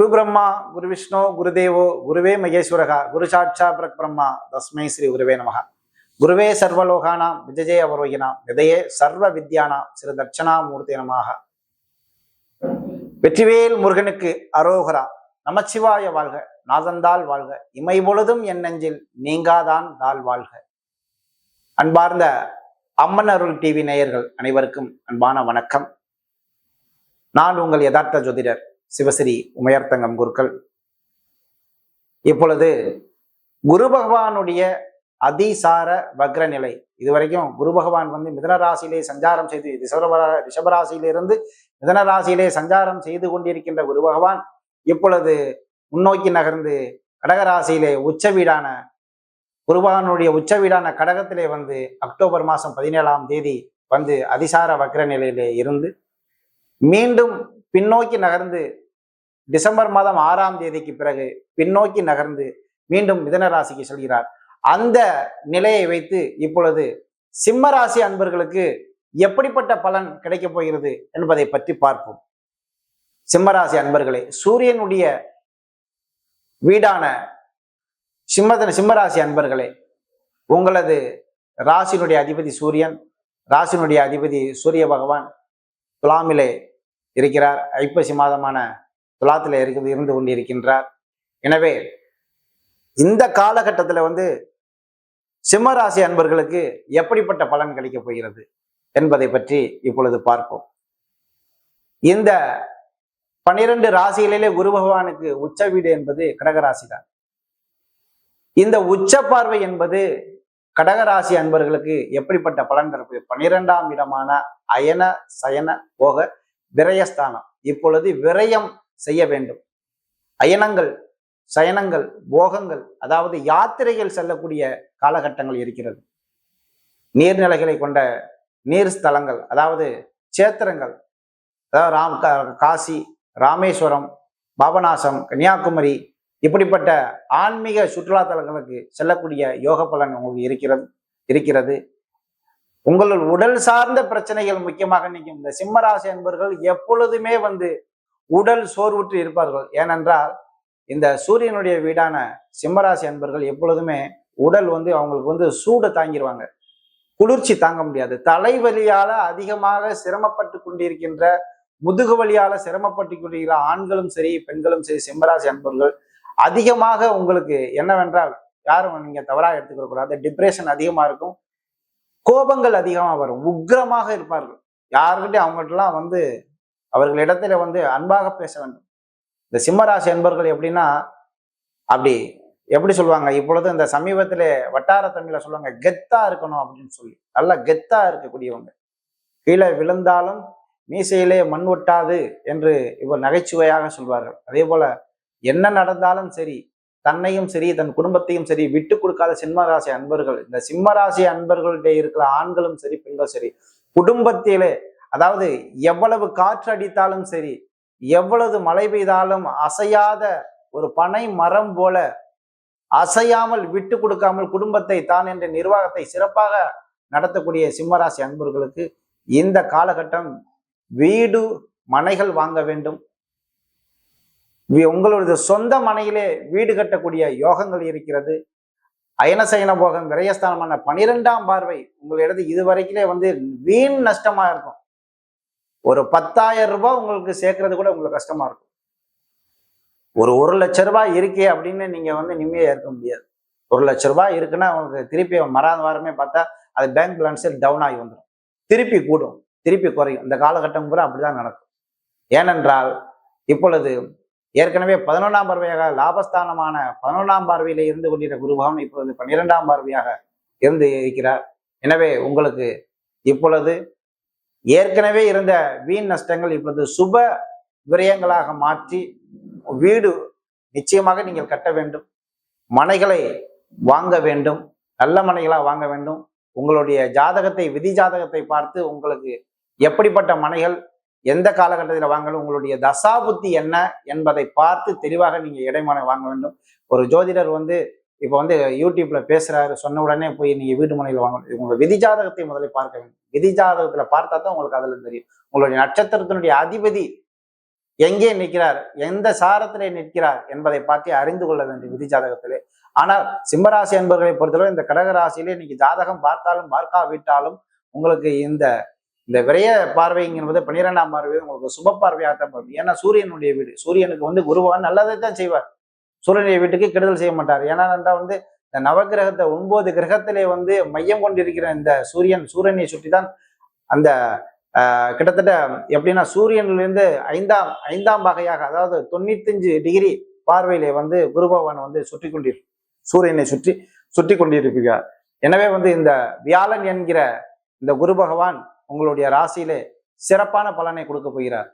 குரு பிரம்மா குரு விஷ்ணு குருதேவோ குருவே மகேஸ்வரகா குரு சாட்சா பிரக் பிரம்மா தஸ்மை ஸ்ரீ குருவே நமக குருவே சர்வலோகானாம் விஜய அவரோகினாம் விதையே சர்வ வித்யானாம் சிறு தட்சணாமூர்த்தி நமாக வெற்றிவேல் முருகனுக்கு அரோகரா நமச்சிவாய வாழ்க நாதந்தால் வாழ்க இமை பொழுதும் என் நெஞ்சில் நீங்காதான் தாள் வாழ்க. அன்பார்ந்த அம்மன் அருள் டிவி நேயர்கள் அனைவருக்கும் அன்பான வணக்கம். நான் உங்கள் யதார்த்த ஜோதிடர் சிவஸ்ரீ உமையர்த்தங்கம் குருக்கள். இப்பொழுது குரு பகவானுடைய அதிசார வக்ர நிலை இதுவரைக்கும் குரு பகவான் வந்து மிதன ராசியிலே சஞ்சாரம் செய்து ரிஷபரா ரிஷபராசியிலிருந்து மிதன ராசியிலே சஞ்சாரம் செய்து கொண்டிருக்கின்ற குரு பகவான் இப்பொழுது முன்னோக்கி நகர்ந்து கடகராசியிலே உச்ச வீடான குருபகவானுடைய உச்ச வீடான கடகத்திலே வந்து அக்டோபர் மாதம் பதினேழாம் தேதி வந்து அதிசார வக்ர நிலையிலே இருந்து மீண்டும் பின்னோக்கி நகர்ந்து டிசம்பர் மாதம் ஆறாம் தேதிக்கு பிறகு பின்னோக்கி நகர்ந்து மீண்டும் மிதன ராசிக்கு செல்கிறார். அந்த நிலையை வைத்து இப்பொழுது சிம்ம ராசி அன்பர்களுக்கு எப்படிப்பட்ட பலன் கிடைக்கப் போகிறது என்பதை பற்றி பார்ப்போம். சிம்மராசி அன்பர்களே சூரியனுடைய வீடான சிம்மதன சிம்மராசி அன்பர்களே உங்களது ராசினுடைய அதிபதி சூரியன் ராசினுடைய அதிபதி சூரிய பகவான் துலாமிலே இருக்கிறார். ஐப்பசி மாதமான துலாத்தில் இருக்குது இருந்து கொண்டிருக்கின்றார். எனவே இந்த காலகட்டத்தில் வந்து சிம்மராசி அன்பர்களுக்கு எப்படிப்பட்ட பலன் கிடைக்கப் போகிறது என்பதை பற்றி இப்பொழுது பார்ப்போம். இந்த பனிரெண்டு ராசிகளிலே குரு பகவானுக்கு உச்ச வீடு என்பது கடகராசி தான் இந்த உச்ச பார்வை என்பது கடகராசி அன்பர்களுக்கு எப்படிப்பட்ட பலன் தரப்பு பனிரெண்டாம் இடமான அயன சயன போக விரயஸ்தானம். இப்பொழுது விரயம் செய்ய வேண்டும். அயனங்கள் சயனங்கள் போகங்கள் அதாவது யாத்திரைகள் செல்லக்கூடிய காலகட்டங்கள் இருக்கிறது. நீர்நிலைகளை கொண்ட நீர் ஸ்தலங்கள் அதாவது சேத்திரங்கள் அதாவது ராம் கா- காசி ராமேஸ்வரம் பாபநாசம் கன்னியாகுமரி இப்படிப்பட்ட ஆன்மீக சுற்றுலா தலங்களுக்கு செல்லக்கூடிய யோக பலன் உங்களுக்கு இருக்கிறது இருக்கிறது. உங்கள் உடல் சார்ந்த பிரச்சனைகள் முக்கியமாக நீக்கும் இந்த சிம்மராசி என்பவர்கள் எப்பொழுதுமே வந்து உடல் சோர்வுற்று இருப்பார்கள். ஏனென்றால் இந்த சூரியனுடைய வீடான சிம்மராசி அன்பர்கள் எப்பொழுதுமே உடல் வந்து அவங்களுக்கு வந்து சூடு தாங்கிடுவாங்க குளிர்ச்சி தாங்க முடியாது. தலைவலியால அதிகமாக சிரமப்பட்டு கொண்டிருக்கின்ற முதுகு வலியால சிரமப்பட்டு கொண்டிருக்கிற ஆண்களும் சரி பெண்களும் சரி சிம்மராசி அன்பர்கள் அதிகமாக உங்களுக்கு என்னவென்றால் யாரும் நீங்க தவறாக எடுத்துக்க கூடாது டிப்ரெஷன் அதிகமா இருக்கும். கோபங்கள் அதிகமாக வரும். உக்கிரமாக இருப்பார்கள். யாருக்கிட்டையும் அவங்ககிட்டலாம் வந்து அவர்களிடத்துல வந்து அன்பாக பேச வேண்டும். இந்த சிம்மராசி என்பர்கள் எப்படின்னா அப்படி எப்படி சொல்லுவாங்க? இப்பொழுது இந்த சமீபத்தில் வட்டார தமிழில் சொல்லுவாங்க கெத்தா இருக்கணும் அப்படின்னு சொல்லி. நல்லா கெத்தா இருக்கக்கூடியவங்க. கீழே விழுந்தாலும் மீசையிலே மண் ஒட்டாது என்று இவர் நகைச்சுவையாக சொல்வார்கள். அதே போல என்ன நடந்தாலும் சரி தன்னையும் சரி தன் குடும்பத்தையும் சரி விட்டு கொடுக்காத சிம்மராசி அன்பர்கள். இந்த சிம்மராசி அன்பர்களுடைய இருக்கிற ஆண்களும் சரி பெண்களும் சரி குடும்பத்திலே அதாவது எவ்வளவு காற்று அடித்தாலும் சரி எவ்வளவு மழை பெய்தாலும் அசையாத ஒரு பனை மரம் போல அசையாமல் விட்டு கொடுக்காமல் குடும்பத்தை தான் என்ற நிர்வாகத்தை சிறப்பாக நடத்தக்கூடிய சிம்மராசி அன்பர்களுக்கு இந்த காலகட்டம் வீடு மனைகள் வாங்க வேண்டும். உங்களது சொந்த மனையிலே வீடு கட்டக்கூடிய யோகங்கள் இருக்கிறது. அயனசயன போகம் விரயஸ்தானமான பனிரெண்டாம் பார்வை உங்களிடத்து இதுவரைக்கிலே வந்து வீண் நஷ்டமா இருக்கும். ஒரு பத்தாயிரம் ரூபாய் உங்களுக்கு சேர்க்கறது கூட உங்களுக்கு கஷ்டமா இருக்கும். ஒரு ஒரு லட்ச ரூபாய் இருக்கே அப்படின்னு நீங்க வந்து நிம்மதியா இருக்க முடியாது. ஒரு லட்ச ரூபாய் இருக்குன்னா உங்களுக்கு திருப்பி மறாத வாரமே பார்த்தா அது பேங்க் பேலன்ஸில் டவுன் ஆகி வந்துடும் திருப்பி கூடும். திருப்பி குறையும். இந்த காலகட்டம் பூரா அப்படிதான் நடக்கும். ஏனென்றால் இப்பொழுது ஏற்கனவே பதினொன்றாம் பார்வையாக லாபஸ்தானமான பதினொன்றாம் பார்வையில இருந்து கொண்டிருந்த குருபாவம் இப்பொழுது பன்னிரெண்டாம் பார்வையாக இருந்து இருக்கிறார். எனவே உங்களுக்கு இப்பொழுது ஏற்கனவே இருந்த வீண் நஷ்டங்கள் இப்பொழுது சுப விரயங்களாக மாற்றி வீடு நிச்சயமாக நீங்கள் கட்ட வேண்டும். மனைகளை வாங்க வேண்டும். நல்ல மனைகளாக வாங்க வேண்டும். உங்களுடைய ஜாதகத்தை விதி ஜாதகத்தை பார்த்து உங்களுக்கு எப்படிப்பட்ட மனைகள் எந்த காலகட்டத்தில் வாங்கணும் உங்களுடைய தசாபுத்தி என்ன என்பதை பார்த்து தெளிவாக நீங்கள் இடைமனை வாங்க வேண்டும். ஒரு ஜோதிடர் வந்து இப்போ வந்து யூடியூப்ல பேசுறாரு சொன்ன உடனே போய் நீங்க வீட்டு முனையில் வாங்கணும் உங்க விதி ஜாதகத்தை முதல்ல பார்க்க வேண்டும். விதி ஜாதகத்துல பார்த்தா தான் உங்களுக்கு அதுல தெரியும். உங்களுடைய நட்சத்திரத்தினுடைய அதிபதி எங்கே நிற்கிறார் எந்த சாரத்திலே நிற்கிறார் என்பதை பற்றி அறிந்து கொள்ள வேண்டும் விதி ஜாதகத்திலே. ஆனால் சிம்மராசி என்பவர்களை பொறுத்தவரை இந்த கடகராசியிலே இன்னைக்கு ஜாதகம் பார்த்தாலும் பார்க்காவிட்டாலும் உங்களுக்கு இந்த இந்த விரைய பார்வைங்கிறது பன்னிரெண்டாம் பார்வை உங்களுக்கு சுப பார்வையாகத்தான் பார்க்கும். ஏன்னா சூரியனுடைய வீடு. சூரியனுக்கு வந்து குருவான் நல்லதை தான் செய்வார். சூரியனுடைய வீட்டுக்கு கெடுதல் செய்ய மாட்டார். ஏன்னா வந்து இந்த நவகிரகத்தை ஒன்பது கிரகத்திலே வந்து மையம் கொண்டிருக்கிற இந்த சூரியன் சூரியனை சுற்றி தான் அந்த ஆஹ், கிட்டத்தட்ட எப்படின்னா சூரியன்லேருந்து ஐந்தாம் ஐந்தாம் வகையாக அதாவது தொண்ணூத்தஞ்சு டிகிரி பார்வையிலே வந்து குரு பகவான் வந்து சுற்றி கொண்டிரு சூரியனை சுற்றி சுற்றி கொண்டிருக்கிறார். எனவே வந்து இந்த வியாழன் என்கிற இந்த குரு பகவான் உங்களுடைய ராசியிலே சிறப்பான பலனை கொடுக்க போகிறார்.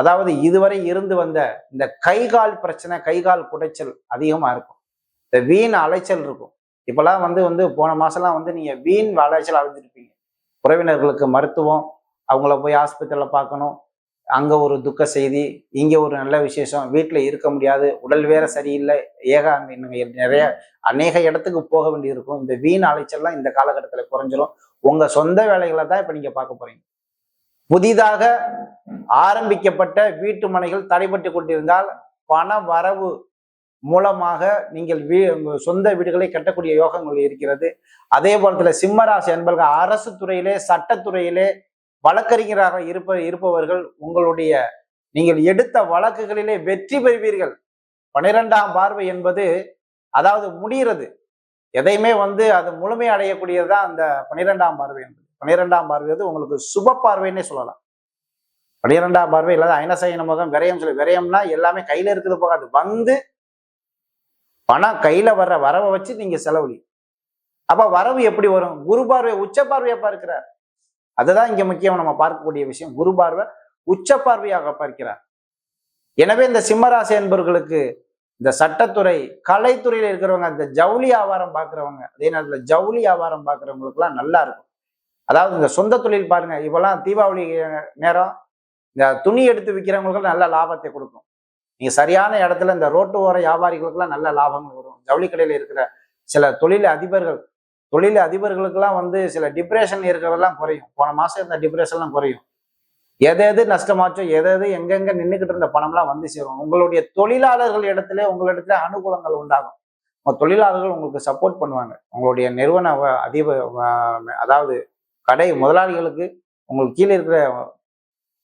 அதாவது இதுவரை இருந்து வந்த இந்த கைகால் பிரச்சனை கைகால் குடைச்சல் அதிகமாக இருக்கும். இந்த வீண் அலைச்சல் இருக்கும். இப்போல்லாம் வந்து வந்து போன மாதம்லாம் வந்து நீங்கள் வீண் அலைச்சல் அழைஞ்சிருப்பீங்க உறவினர்களுக்கு மருத்துவம் அவங்கள போய் ஆஸ்பத்திரியில் பார்க்கணும். அங்கே ஒரு துக்க செய்தி இங்கே ஒரு நல்ல விசேஷம் வீட்டில் இருக்க முடியாது உடல் வேற சரியில்லை ஏக நிறைய அநேக இடத்துக்கு போக வேண்டியிருக்கும். இந்த வீண் அலைச்சல்லாம் இந்த காலகட்டத்தில் குறைஞ்சிரும். உங்க சொந்த வேலைகளை தான் இப்ப நீங்க பார்க்க போறீங்க. புதிதாக ஆரம்பிக்கப்பட்ட வீட்டு மனைகள் தடைபட்டு கொண்டிருந்தால் பண வரவு மூலமாக நீங்கள் வீ சொந்த வீடுகளை கட்டக்கூடிய யோகங்கள் இருக்கிறது. அதே போலத்துல சிம்மராசி என்பவர்கள் அரசு துறையிலே சட்டத்துறையிலே வழக்கறிஞராக இருப்ப இருப்பவர்கள் உங்களுடைய நீங்கள் எடுத்த வழக்குகளிலே வெற்றி பெறுவீர்கள். பனிரெண்டாம் பார்வை என்பது அதாவது முடிகிறது. எதையுமே வந்து அது முழுமை அடையக்கூடியது தான் அந்த பனிரெண்டாம் பார்வை என்பது. பனிரெண்டாம் பார்வை வந்து உங்களுக்கு சுப பார்வைன்னே சொல்லலாம். பன்னிரெண்டாம் பார்வை இல்லாத ஐனசைன முகம் விரயம் சொல்லி விரயம்னா எல்லாமே கையில இருக்கிறது போகாது வந்து பணம் கையில வர்ற வரவை வச்சு நீங்க செலவழி. அப்ப வரவு எப்படி வரும்? குரு பார்வை உச்ச பார்வையா பார்க்கிறார். அதுதான் இங்க முக்கியம் நம்ம பார்க்கக்கூடிய விஷயம். குரு பார்வை உச்ச பார்வையாக பார்க்கிறார். எனவே இந்த சிம்மராசி என்பவர்களுக்கு இந்த சட்டத்துறை கலைத்துறையில இருக்கிறவங்க இந்த ஜவுளி வியாபாரம் பார்க்குறவங்க அதே நேரத்தில் ஜவுளி வியாபாரம் பார்க்குறவங்களுக்குலாம் நல்லா இருக்கும். அதாவது இந்த சொந்த தொழில் பாருங்க இப்போல்லாம் தீபாவளி நேரம் இந்த துணி எடுத்து விற்கிறவங்களுக்கு நல்ல லாபத்தை கொடுக்கும். நீங்கள் சரியான இடத்துல இந்த ரோட்டு ஓர வியாபாரிகளுக்குலாம் நல்ல லாபங்கள் வரும். ஜவுளி கடையில் இருக்கிற சில தொழில் அதிபர்கள் தொழில் அதிபர்களுக்கெல்லாம் வந்து சில டிப்ரெஷன் இருக்கிறதெல்லாம் குறையும். போன மாதம் இந்த டிப்ரெஷன்லாம் குறையும். எது எது நஷ்டமாச்சோ எது எது எங்கெங்க நின்றுக்கிட்டு இருந்த பணம்லாம் வந்து சேரும். உங்களுடைய தொழிலாளர்கள் இடத்துல உங்களிடத்துல அனுகூலங்கள் உண்டாகும். உங்கள் தொழிலாளர்கள் உங்களுக்கு சப்போர்ட் பண்ணுவாங்க. உங்களுடைய நிறுவன அதிப அதாவது கடை முதலாளிகளுக்கு உங்களுக்கு கீழே இருக்கிற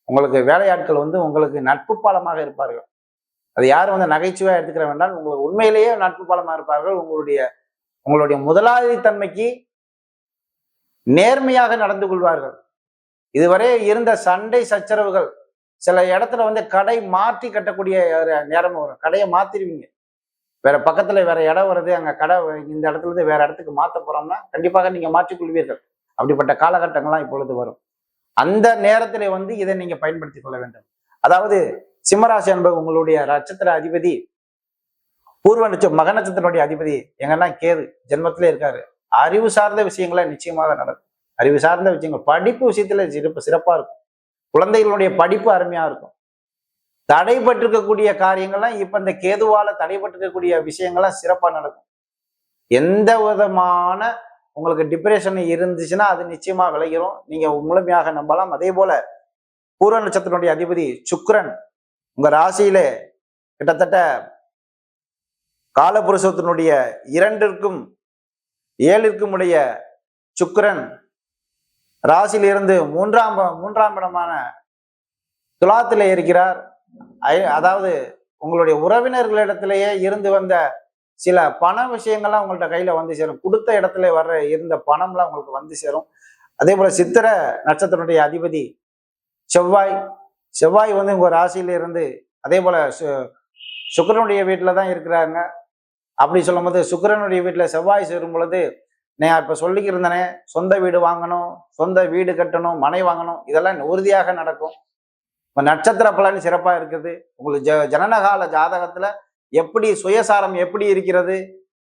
உங்களுக்கு வேலையாட்கள் வந்து உங்களுக்கு நட்பு பாலமாக இருப்பார்கள். அது யார் வந்து நகைச்சுவையாக எடுத்துக்கிற வேண்டாம் உங்களுக்கு உண்மையிலேயே நட்பு பாலமாக இருப்பார்கள். உங்களுடைய உங்களுடைய முதலாளித்தன்மைக்கு நேர்மையாக நடந்து கொள்வார்கள். இதுவரை இருந்த சண்டை சச்சரவுகள் சில இடத்துல வந்து கடை மாற்றி கட்டக்கூடிய ஒரு நேரம் வரும். கடையை மாத்திருவீங்க. வேற பக்கத்துல வேற இடம் வருது அங்க கடை இந்த இடத்துல இருந்து வேற இடத்துக்கு மாத்த போறோம்னா கண்டிப்பாக நீங்க மாற்றிக்கொள்வீர்கள். அப்படிப்பட்ட காலகட்டங்கள்லாம் இப்பொழுது வரும். அந்த நேரத்துல வந்து இதை நீங்க பயன்படுத்திக் கொள்ள வேண்டும். அதாவது சிம்மராசி என்பது உங்களுடைய நட்சத்திர அதிபதி பூர்வ நட்சத்திரம் மக நட்சத்திரனுடைய அதிபதி எங்கன்னா கேது ஜென்மத்திலே இருக்காரு. அறிவு சார்ந்த விஷயங்களை நிச்சயமாக நடக்கும். அறிவு சார்ந்த விஷயங்கள். படிப்பு விஷயத்துல சிறப்பு சிறப்பாக இருக்கும். குழந்தைகளுடைய படிப்பு அருமையாக இருக்கும். தடைபட்டிருக்கக்கூடிய காரியங்கள்லாம் இப்போ இந்த கேதுவால தடைபட்டிருக்கக்கூடிய விஷயங்கள்லாம் சிறப்பாக நடக்கும். எந்த விதமான உங்களுக்கு டிப்ரெஷன் இருந்துச்சுன்னா அது நிச்சயமா விளைகிறோம் நீங்கள் முழுமையாக நம்பலாம். அதே போல பூர்வ நட்சத்திரனுடைய அதிபதி சுக்ரன் உங்கள் ராசியிலே கிட்டத்தட்ட காலபுருஷத்தினுடைய இரண்டிற்கும் ஏழிற்கும் உடைய சுக்ரன் ராசியிலிருந்து மூன்றாம் ப- மூன்றாம் இடமான துலாத்தில் இருக்கிறார். அதாவது உங்களுடைய உறவினர்களிடத்திலேயே இருந்து வந்த சில பண விஷயங்கள்லாம் உங்கள்ட்ட கையில வந்து சேரும். கொடுத்த இடத்துல வர்ற இருந்த பணம்லாம் உங்களுக்கு வந்து சேரும். அதே போல சித்திர நட்சத்திரனுடைய அதிபதி செவ்வாய். செவ்வாய் வந்து உங்க ராசியில இருந்து அதே போல சு- சுக்கிரனுடைய வீட்டில தான் இருக்கிறாங்க அப்படி சொல்லும்போது சுக்கிரனுடைய வீட்டில் செவ்வாய் சேரும் பொழுது நான் இப்போ சொல்லிக்கிருந்தனே சொந்த வீடு வாங்கணும் சொந்த வீடு கட்டணும் மனை வாங்கணும் இதெல்லாம் உறுதியாக நடக்கும். இப்போ நட்சத்திர பலன் சிறப்பாக இருக்குது. உங்களுக்கு ஜ ஜனனகால ஜாதகத்தில் எப்படி சுயசாரம் எப்படி இருக்கிறது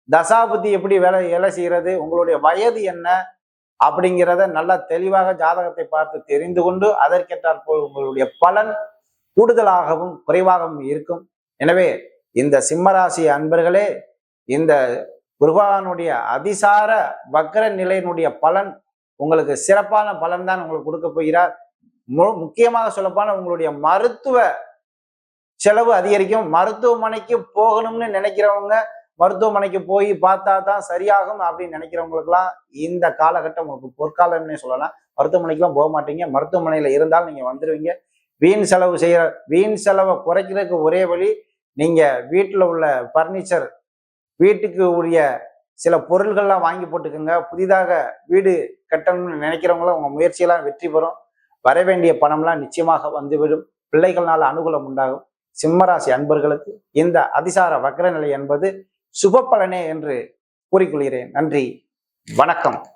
தசாபுத்தி எப்படி வேலை வேலை செய்கிறது உங்களுடைய வயது என்ன அப்படிங்கிறத நல்லா தெளிவாக ஜாதகத்தை பார்த்து தெரிந்து கொண்டு அதற்கேற்றால் போல் உங்களுடைய பலன் கூடுதலாகவும் குறைவாகவும் இருக்கும். எனவே இந்த சிம்மராசி அன்பர்களே இந்த குருபகவானுடைய அதிசார வக்கர நிலையினுடைய பலன் உங்களுக்கு சிறப்பான பலன் தான் உங்களுக்கு கொடுக்க போகிறார். மு- முக்கியமாக சொல்லப்பான உங்களுடைய மருத்துவ செலவு அதிகரிக்கும். மருத்துவமனைக்கு போகணும்னு நினைக்கிறவங்க மருத்துவமனைக்கு போய் பார்த்தா தான் சரியாகும் அப்படின்னு நினைக்கிறவங்களுக்குலாம் இந்த காலகட்டம் உங்களுக்கு பொற்காலம்னே சொல்லலாம். மருத்துவமனைக்கெல்லாம் போக மாட்டீங்க. மருத்துவமனையில் இருந்தால் நீங்கள் வந்துடுவீங்க வீண் செலவு செய்கிற வீண் செலவை குறைக்கிறதுக்கு ஒரே வழி நீங்கள் வீட்டில் உள்ள பர்னிச்சர் வீட்டுக்கு உரிய சில பொருள்கள்லாம் வாங்கி போட்டுக்கோங்க. புதிதாக வீடு கட்டணும்னு நினைக்கிறவங்களும் உங்கள் முயற்சியெல்லாம் வெற்றி பெறும். வர வேண்டிய பணம்லாம் நிச்சயமாக வந்துவிடும். பிள்ளைகள்னால அனுகூலம் உண்டாகும். சிம்மராசி அன்பர்களுக்கு இந்த அதிசார வக்ர நிலை என்பது சுப பலனே என்று கூறிக்கொள்கிறேன். நன்றி. வணக்கம்.